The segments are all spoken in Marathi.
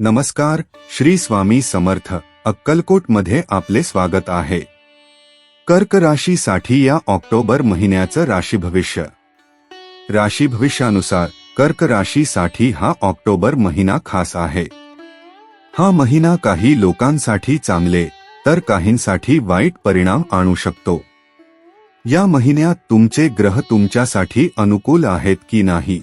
नमस्कार श्री स्वामी समर्थ अक्कलकोटमध्ये आपले स्वागत आहे. कर्क राशीसाठी या ऑक्टोबर महिन्याचं राशी भविष्य राशी भविष्यानुसार कर्क राशीसाठी हा ऑक्टोबर महिना खास आहे. हा महिना काही लोकांसाठी चांगले तर काहींसाठी वाईट परिणाम आणू शकतो. या महिन्यात तुमचे ग्रह तुमच्यासाठी अनुकूल आहेत की नाही?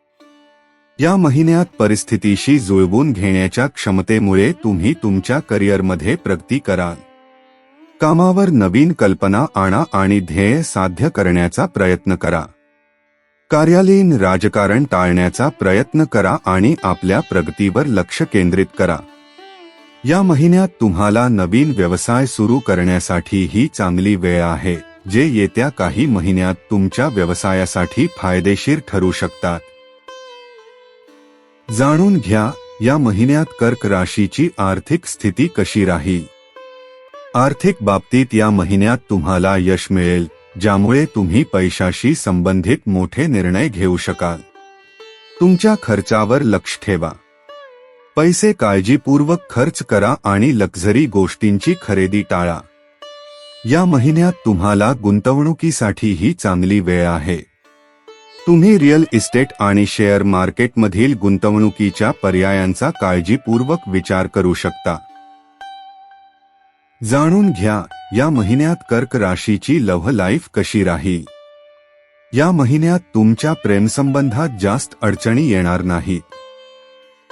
या महिन्यात परिस्थितीशी जुळवून घेण्याच्या क्षमतेमुळे तुम्ही तुमच्या करिअरमध्ये प्रगती कराल. कामावर नवीन कल्पना आणा आणि ध्येय साध्य करण्याचा प्रयत्न करा. कार्यालयीन राजकारण टाळण्याचा प्रयत्न करा आणि आपल्या प्रगतीवर लक्ष केंद्रित करा. या महिन्यात तुम्हाला नवीन व्यवसाय सुरू करण्यासाठी ही चांगली वेळ आहे जे येत्या काही महिन्यात तुमच्या व्यवसायासाठी फायदेशीर ठरू शकतात. जाणून घ्या या महिन्यात कर्क राशीची आर्थिक स्थिती कशी राहील आर्थिक बाबतीत या महिन्यात तुम्हाला यश मिळेल ज्यामुळे तुम्ही पैशाशी संबंधित मोठे निर्णय घेऊ शकाल. तुमच्या खर्चावर लक्ष ठेवा. पैसे काळजीपूर्वक खर्च करा आणि लक्झरी गोष्टींची खरेदी टाळा. या महिन्यात तुम्हाला गुंतवणुकीसाठीही चांगली वेळ आहे. तुम्ही रिअल इस्टेट आणि शेअर मार्केटमधील गुंतवणुकीच्या पर्यायांचा काळजीपूर्वक विचार करू शकता. जाणून घ्या या महिन्यात कर्क राशीची लव्ह लाईफ कशी राहील? या महिन्यात तुमच्या प्रेमसंबंधात जास्त अडचणी येणार नाही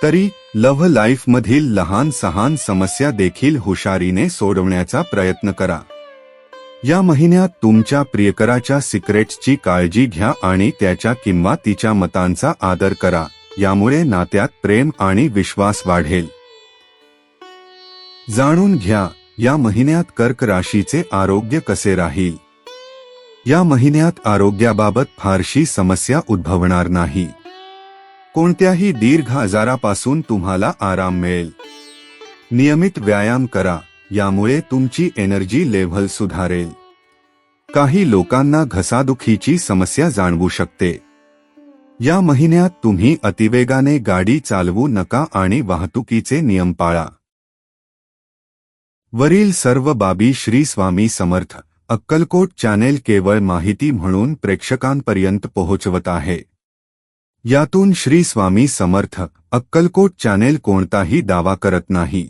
तरी लव्ह लाईफमधील लहान सहान समस्या देखील हुशारीने सोडवण्याचा प्रयत्न करा. या महिन्यात तुमच्या प्रियकराच्या सिक्रेट्सची काळजी घ्या आणि त्याच्या किंवा तिच्या मतांचा आदर करा. यामुळे नात्यात प्रेम आणि विश्वास वाढेल. जाणून घ्या या महिन्यात कर्क राशीचे आरोग्य कसे राहील? या महिन्यात आरोग्याबाबत फारशी समस्या उद्भवणार नाही. कोणत्याही दीर्घ आजारापासून तुम्हाला आराम मिळेल. नियमित व्यायाम करा. यामुळे तुमची एनर्जी लेव्हल सुधारेल. काही लोकांना घसादुखीची समस्या जाणवू शकते. या महिन्यात तुम्ही अतिवेगाने गाडी चालवू नका आणि वाहतुकीचे नियम पाळा. वरील सर्व बाबी श्री स्वामी समर्थ अक्कलकोट चॅनेल केवळ माहिती म्हणून प्रेक्षकांपर्यंत पोहोचवत आहे. यातून श्री स्वामी समर्थ अक्कलकोट चॅनेल कोणताही दावा करत नाही.